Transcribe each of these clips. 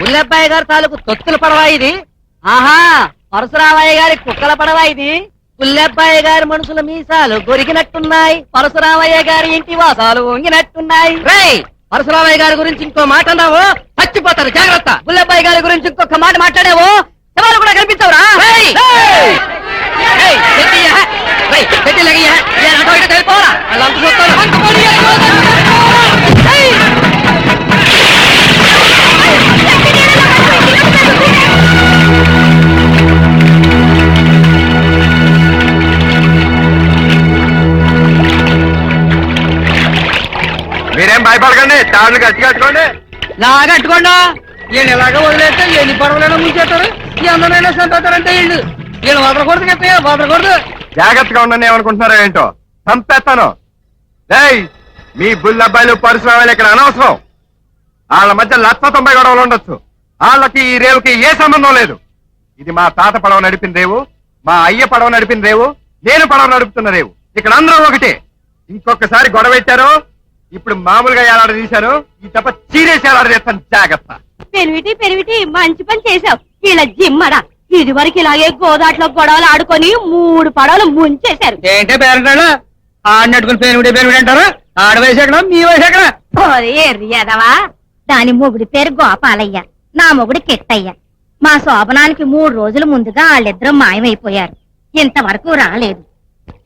పుల్లబ్బాయి గారి తాలూకు తొత్తుల పడవ ఇది. ఆహా పరశురామయ్య గారి కుక్కల పడవ ఇది. పుల్లబ్బాయి గారి మనుషుల మీసాలు గొరిగినట్టున్నాయి. పరశురామయ్య గారి ఇంటి వాసాలు వంగినట్టున్నాయి. రేయ్ పరశురామయ్య గారి గురించి ఇంకో మాట అన్నావు? చచ్చిపోతారు జాగ్రత్త. పుల్లబ్బాయి గారి గురించి ఇంకొక మాట మాట్లాడావు? శవాలు కూడా కనిపించవురా? వెళ్ళిపోరా. చూస్తారు. తాళ్ళు గట్టి కట్టుకోండి. లాగట్టుకోండా వీళ్ళు ఇలాగ వదిలేస్తే ఎన్ని పడవలైనా ముంచేస్తారు? ఎందరైనా చంపేస్తారంటే వీళ్ళు వీళ్ళు వదలకూడదు కదా వదలకూడదు జాగ్రత్తగా ఉండండి ఏమనుకుంటున్నారో ఏంటో. చంపేస్తాను. రేయ్ మీ బుల్లబ్బాయిలు పరిశ్రమలు ఇక్కడ అనవసరం. వాళ్ళ మధ్య లక్ష తొంభై గొడవలు ఉండొచ్చు. వాళ్ళకి ఈ రేవుకి ఏ సంబంధం లేదు. ఇది మా తాత పడవ నడిపిన రేవు మా అయ్య పడవ నడిపిన రేవు నేను పడవ నడుపుతున్న రేవు. ఇక్కడ అందరం ఒకటే. ఇంకొకసారి గొడవ పెట్టారు ఇప్పుడు మామూలుగా ఏలాడ తీశాను ఈ తప్ప చీరేసి ఏలాడ చేస్తాను జాగ్రత్త. పెరివిటి పెరివిటి మంచి పని చేసావు ఇలా జిమ్మడా ఇది వరకు ఇలాగే గోదాట్లో గొడవలు ఆడుకొని మూడు పడవలు ముంచేశారు. ఏంటే పేరంటాడు? ఆడినట్టుకుని పేరుడి పేరుడి అంటారా? ఆడ వయసు ఎక్కడ? మీ వయసు ఎక్కడ? ఎర్రియదవా దాని మొగుడి పేరు గోపాలయ్య. నా మొగుడు కిట్టయ్య. మా శోభనానికి మూడు రోజుల ముందుగా వాళ్ళిద్దరూ మాయమైపోయారు. ఇంతవరకు రాలేదు.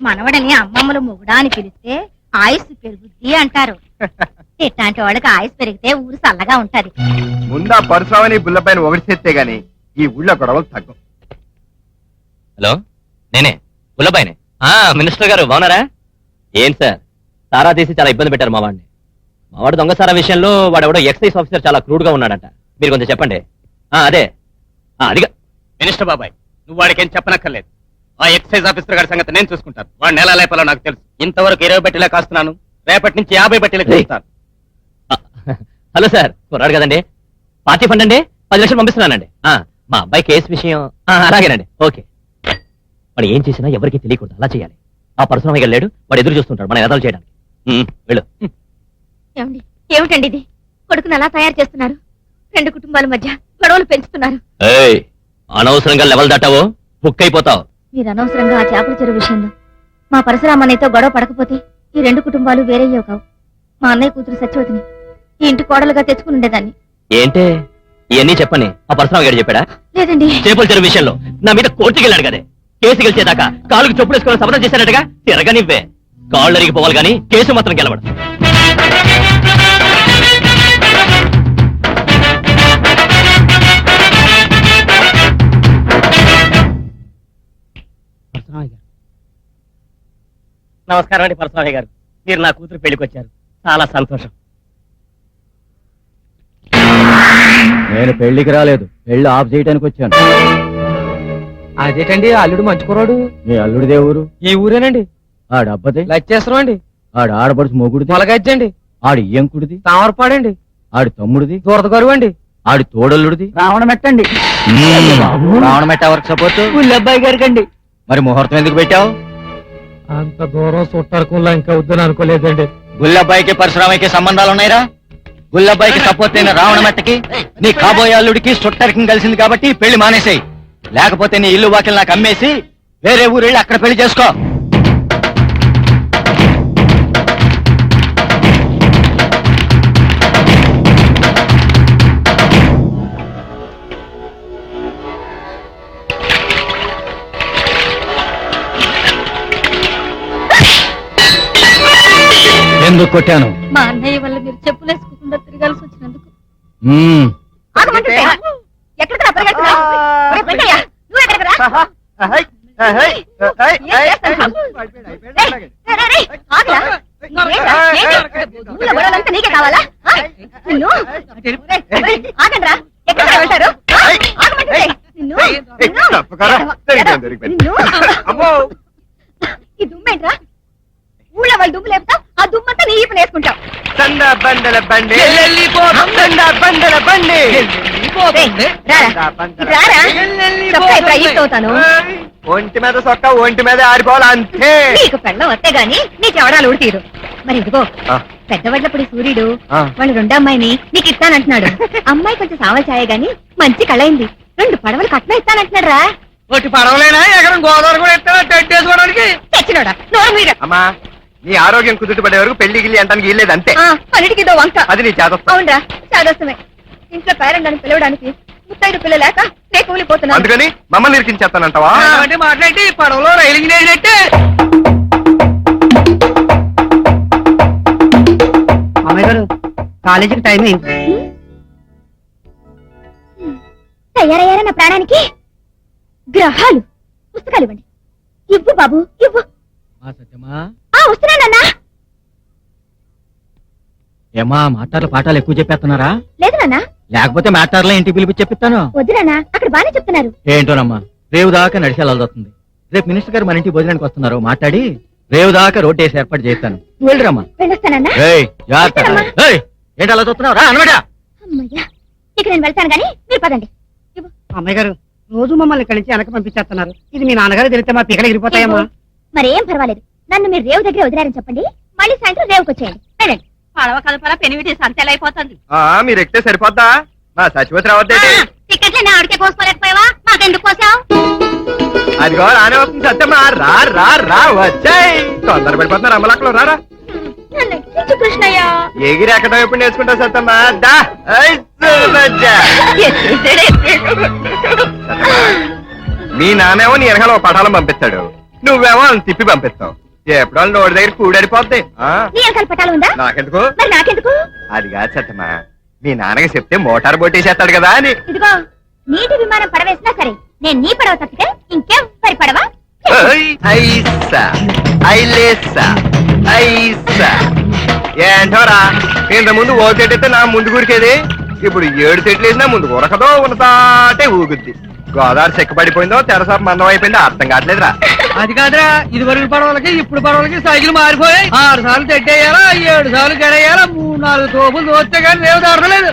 మనవడని అమ్మమ్మలు మొగుడా అని పిలిస్తే ఆయుస్ పెరుగుద్ది అంటారు. ఇట్లాంటి వాళ్ళకి ఆయుస్ పెరిగితే ఊరు చల్లగా ఉంటది. ముందా పరశురామని బుల్లపైన ఒకటి చేస్తే గాని ఈ ఊళ్ళో గొడవలు తగ్గం. హలో నేనే? గుల్లబాయినే ఆ మినిస్టర్ గారు బాగున్నారా? ఏం సార్? సారా తీసి చాలా ఇబ్బంది పెట్టారు మా వాడిని. మా వాడు దొంగ సారా విషయంలో వాడు ఎవడో ఎక్సైజ్ ఆఫీసర్ చాలా క్రూడ్గా ఉన్నాడంట. మీరు కొంచెం చెప్పండి. ఆ అదే. ఆ, అదిగా. మినిస్టర్ బాబాయ్ నువ్వు వాడికి ఏం చెప్పనక్కర్లేదు. ఆ ఎక్సైజ్ ఆఫీసర్ గారి సంగతి నేను చూసుకుంటాను. వాడు నెల లేపాలో నాకు తెలుసు. ఇంతవరకు ఇరవై బట్టిలా కాస్తున్నాను. రేపటి నుంచి యాభై బట్టిలా చేస్తాను. హలో సార్ కుర్రాడు కదండి? పార్టీ ఫండ్ అండి? పది లక్షలు పంపిస్తున్నానండి. ఆ, మా అబ్బాయి కేసు విషయం. ఆ, అలాగేనండి. ఓకే. వాడు ఏం చేసినా ఎవరికి తెలియకూడదు అలా చేయాలి. ఆ పరశురామయ్య గారు లేడు. వాడు ఎదురు చూస్తుంటాడు మన ఎదాలు చేయడానికి. ఉమ్, వెళ్ళు. ఏమండి? ఏమిటండి ఇది? కొడుకుని ఎలా తయారు చేస్తున్నారు. రెండు కుటుంబాల మధ్య గొడవలు పెంచుతున్నారు. ఏయ్ అనవసరంగా లెవెల్ దాటావో? బుక్ అయిపోతావు. మీరు అనవసరంగా ఆ చేపల చెరువు విషయంలో మా పరశురామన్నయ్యతో గొడవ పడకపోతే ఈ రెండు కుటుంబాలు వేరయ్యేవి కావు. మా అన్నయ్య కూతురు సత్యవతిని ఈ ఇంటి కోడలుగా తెచ్చుకుని ఉండేదాన్ని. ఏంటే? ఇవన్నీ చెప్పని ఆ పరశురామ గారు చెప్పాడా? లేదండి. చేపల చెరువు విషయంలో నా మీద కోర్టుకి వెళ్ళాడు కదే. కేసు గెలిచేదాకా కాలుకి చొప్పుడు వేసుకొని శపథం చేశాడటగా? తిరగనివ్వే. కాళ్ళు అరిగిపోవాలి కానీ కేసు మాత్రం గెలవడు. నమస్కారం అండి పరశురామయ్య గారు. మీరు నా కూతురు పెళ్ళికి వచ్చారు. చాలా సంతోషం. నేను పెళ్ళికి రాలేదు. పెళ్ళి ఆఫ్ చేయడానికి వచ్చాను. అదేటండి? అల్లుడు మంచి కుర్రాడు. మీ అల్లుడిదే ఊరు? ఈ ఊరేనండి. ఆడ అబ్బదే? లచ్చేస్తాం అండి. ఆడ ఆడపడుచు మొగుడిది? మొలగజ్జండి ఆడి ఎంకుడిది? తామరపాడండి. ఆడి తమ్ముడిది? దూరద గరువు అండి. ఆడి తోడల్లుడిది? రావణ మెట్టండి రావణమెట్ట ఎవరికి సపోర్ట్? పుల్లబ్బాయి గారికి అండి మరి ముహూర్తం ఎందుకు పెట్టావు? అంత దూరం చుట్టారకుల్లా ఇంకా వద్దని అనుకోలేదండి. గుల్లబ్బాయికి పరశురామయ్యకి సంబంధాలు ఉన్నాయిరా? గుల్లబ్బాయికి సపోర్ట్ అయిన రావణమెట్టకి నీ కాబోయే అల్లుడికి సుట్టరికి కలిసింది కాబట్టి పెళ్ళి మానేసాయి. లేకపోతే నీ ఇల్లు వాకిలు నాకు అమ్మేసి వేరే ఊరు వెళ్ళి అక్కడ పెళ్ళి చేసుకో. ఎందుకు కొట్టాను మా అన్నయ్య వల్ల మీరు చెప్పులు వేసుకోకుండా తిరగాల్సి వచ్చినందుకు నీకే కావాలా ఆగండ్రా. వెళ్తారు ఈ దుమ్మేంట్రా ఊళ్ళో వాళ్ళు దుమ్ము లేపుతా ఆ దుమ్మంతా నీ ఈపున దండ బండల బండి. దండ బండల బండి. ఒంటి మీద సొక్క ఒంటి మీద ఆరిపోవాలి అంతే. నీకు పెళ్ళం వస్తే గాని నీ చెవడాలు ఊడితీరు. మరి ఇదిగో ఆ. పెద్దవాళ్ళప్పుడు సూర్యుడు. వాళ్ళ రెండో అమ్మాయిని నీకు ఇస్తానంటున్నాడు. అమ్మాయి కొంచెం సావల్ ఛాయ గాని మంచి కళయింది రెండు పడవలు కట్నం ఇస్తానంటున్నాడు రా. ఒకటి పడవలేనా? ఎకరం గోదావరి కూడా ఎత్తా టెట్టేసుకోవడానికి తెచ్చినోడా? నోరు మీద అమ్మా నీ ఆరోగ్యం కుదుట పడే వరకు పెళ్ళి గిల్లి అంటానికి వీల్లేదు అంతే. అన్నిటికీ ఇదో వంక. అది నీ చేదస్తా. అవునరా చాదస్తమే. ఇంట్లో పేరెంట్ పిలవడానికి ముత్తైదు పిల్ల లేక నే కూలిపోతున్నాను. అందుకని మమ్మల్ని ఇరికించేస్తానంటావా? అంటే మాట్లాడి పడవలో రైలు ఇంజనీర్ అమ్మాయి గారు కాలేజీకి టైం అయింది. తయారయ్యారా నా ప్రాణానికి గ్రహాలు పుస్తకాలు ఇవ్వండి. ఇవ్వు బాబు ఇవ్వు. సత్యమా? వస్తున్నానన్నా ఏమా మాట్లాడలు పాఠాలు ఎక్కువ చెప్పేస్తున్నారా? లేదు నాన్న. లేకపోతే మాట్లాడలే ఇంటికి పిలిపి చెప్పిస్తాను? వద్దు నాన్న. అక్కడ బానే చెప్తున్నారు. ఏంటోనమ్మా రేవు దాకా నడిచి వెళ్ళాల్సి రేపు మినిస్టర్ గారు మన ఇంటికి భోజనానికి వస్తున్నారు మాట్లాడి రేవు దాకా రోడ్ వేసి ఏర్పాటు చేస్తాను. నువ్వు వెళ్ళిరమ్మా. వెళ్ళొస్తానన్నా. ఏయ్ జాగ్రత్త. ఏయ్ ఏంటి అలా చూస్తున్నావు? రా అనమాట. అమ్మయ్యా ఇక నేను వెళ్తాను గాని మీరు పదండి. ఇవ్వు. అమ్మాయి గారు రోజు మమ్మల్ని ఇక్కడి నుంచి వెనక పంపించేస్తున్నారు. ఇది మీ నాన్నగారు తెలిస్తే మా పిక్కలు ఎగిరిపోతాయమ్మా. మరేం పర్వాలేదు. నన్ను మీరు రేవు దగ్గర వదిలారని చెప్పండి. మళ్ళీ సాయంత్రం రేవుకి వచ్చేయండి. వెళ్ళండి. పడవ కలపల పెనివిటి సంతెలైపోతుంది ఆ, మీరు ఎక్కితే సరిపోద్దా? మా సచివతి రావద్దేంటి టికెట్లన్నీ ఆవిడకే కోసుకోలేకపోయావా? మాకెందుకు కోసావు? అదిగో రానే వస్తుంది సత్యమ్మా. రా రా రా వచ్చాయి. తొందర పడిపోతున్నారు అమ్మలక్కలు రారా కృష్ణయ్య. ఎగిరి ఎక్కడం ఎప్పుడు నేర్చుకుంటావు సత్తమ్మా దా. మీ నాన్నేమో నీ వెనకాల ఒక పటాలం పంపిస్తాడు. నువ్వేమో వాళ్ళని తిప్పి పంపిస్తావు. ఎప్పుడో నోటి దగ్గర కూడడిపోద్ది ఆ, నీ వెనకాల పట్టాలు ఉందా? నాకెందుకు? మరి నాకెందుకు? అది కాదు సత్తమ్మా మీ నాన్నకి చెప్తే మోటార్ బొట్టేసేస్తాడు కదా అని. ఇదిగో నీటి విమానం పడవేసినా సరే నేను నీ పడవ తప్పితే ఇంకెవ్వరి పడవ? ఓయ్, ఐసా ఐలేసా ఐసా. ఏంటోరా ఇంత ముందు ఓ చెట్టు అయితే నా ముందు గురికేది? ఇప్పుడు ఏడు చెట్లు వేసినా ముందు ఉరకదో ఉన్నతాటే ఊగుద్ది. గోదావరి చెక్కబడిపోయిందో తెరసాప మందం అయిపోయిందో అర్థం కావట్లేదురా. అది కాదురా ఇది వరకు పడవలకి ఇప్పుడు పడవలకి సైకిల్ మారిపోయాయి. ఆరు సార్లు తెట్టేయాలా ఏడు సార్లు గడేయాలా మూడు నాలుగు తోపులు దోస్తే కానీ రేవు దొరకలేదు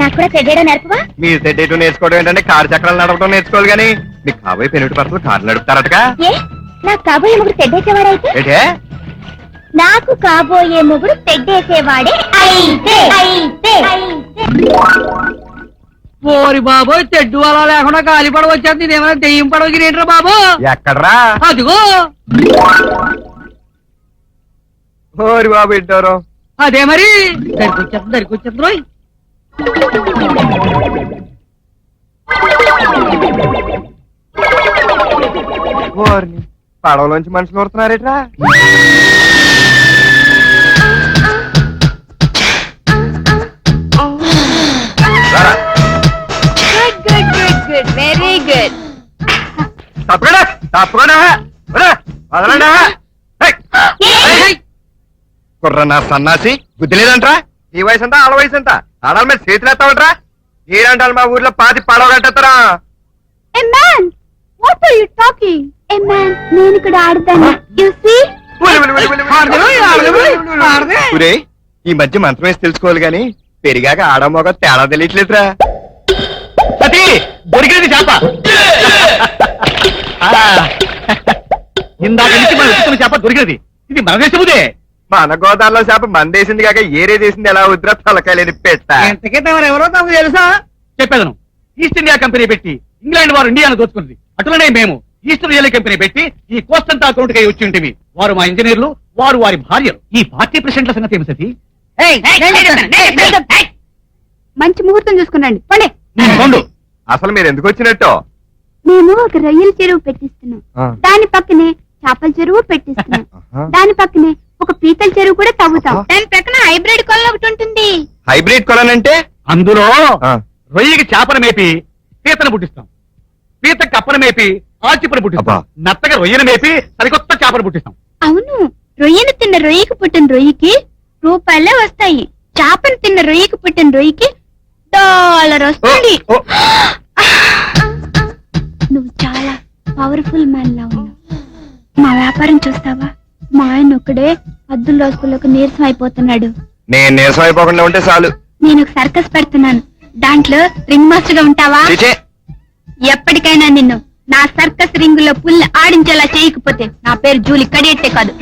నాకు కూడా నేర్పవా? మీరు తెడ్డేటు నేర్చుకోవడం ఏంటంటే కారు చక్రాలు నడపడం నేర్చుకోవాలి కానీ మీకు కాబోయే పెనుటి పర్సలు కారు నడుపుతారటగా ఏ నాకు కాబోయే మొగుడు తెడ్డేసేవాడైతే నాకు కాబోయే మొగుడు తెడ్డేసేవాడే అయితే. అయితే. ఓరి బాబోయ్ తెడ్డు అలా లేకుండా గాలి పడవ వచ్చేది ఇదేమైనా దెయ్యం పడవ గిరేంట్రా బాబు? ఎక్కడ్రా? అదిగో! ఓరి బాబు ఇంటారు అదే మరి. దరికొచ్చేది దరికొచ్చేది రోయ్. ఓర్ని పడవలోంచి మనుషులు ఊరుతున్నారేట్రా తప్పకుండా వదలండి. కుర్ర నా సన్నాసి బుద్ధి లేదంట్రా ఈ వయసు అంతా ఆడ వయసు అంతా ఆడాల మీద చేతులు ఎత్తావంట్రా ఏడంటారు మా ఊర్లో పాతి పడవ కట్టేస్తారా నేను ఇక్కడ ఆడతాను ఒరే, ఈ మధ్య మంత్రం వేసి తెలుసుకోవాలి గాని పెరిగాక ఆడమోగ తేడా తెలియట్లేదురా సతీ దొరికినది చేప ఇందాక నుంచి మనం వెతుకుతున్న చేప దొరికినది. ఇది మన దేశముదే. మన గోదావరిలో చేప మందేసింది కాక ఏరే చేసింది ఎలా వద్దురా తలకాయలేని పెట్ట తమరు ఎవరో తమకు తెలుసా? చెప్పేదను. ఈస్ట్ ఇండియా కంపెనీ పెట్టి ఇంగ్లాండ్ వారు ఇండియాను దోచుకున్నది. అట్లనే మేము ఈస్ట్ రియల్ కంపెనీ పెట్టి ఈ కోస్ట్ అంతా అకౌంట్ కై వచ్చి ఉంటివి వారు మా ఇంజనీర్లు వారు వారి భార్యలు. ఈ పార్టీ ప్రెసిడెంట్ల సంగతి ఏమి సతీ? మంచి ముహూర్తం చూసుకున్నాండి. పండే. అసలు మీరు ఎందుకు వచ్చినట్టు? మేము ఒక రొయ్యల చెరువు పెట్టిస్తున్నాం. దాని పక్కనే చేపల చెరువు పెట్టిస్తున్నాం. దాని పక్కనే ఒక పీతల చెరువు కూడా తవ్వుతాం. దాని పక్కన హైబ్రిడ్ కొల్ల ఒకటి ఉంటుంది. హైబ్రిడ్ కొలనంటే? అందులో ఆ. రొయ్యకి చేపను మేపి పీతను పుట్టిస్తాం. పీతకి కప్పను మేపి ఆచిపను పుట్టిస్తాం. నత్తగా రొయ్యను మేపి సరికొత్త చేపను పుట్టిస్తాం. అవును. రొయ్యను తిన్న రొయ్యకి పుట్టిన రొయ్యకి రూపాయలే వస్తాయి. చేపను తిన్న రొయ్యకి పుట్టిన రొయ్యకి డాలర్ వస్తుంది. పవర్ఫుల్ మ్యాన్ లా ఉన్నావు. మా వ్యాపారం చూస్తావా? మా ఆయన ఒక్కడే అద్దుల రోజులకు నీరసం అయిపోతున్నాడు. నేను నీరసం అయిపోకుండా ఉంటే చాలు. నేను ఒక సర్కస్ పెడుతున్నాను. దాంట్లో రింగ్ మాస్టర్గా ఉంటావా. ఎప్పటికైనా నిన్ను నా సర్కస్ రింగులో పుల్లి ఆడించేలా చేయకపోతే నా పేరు జూలి కడియట్టే కాదు.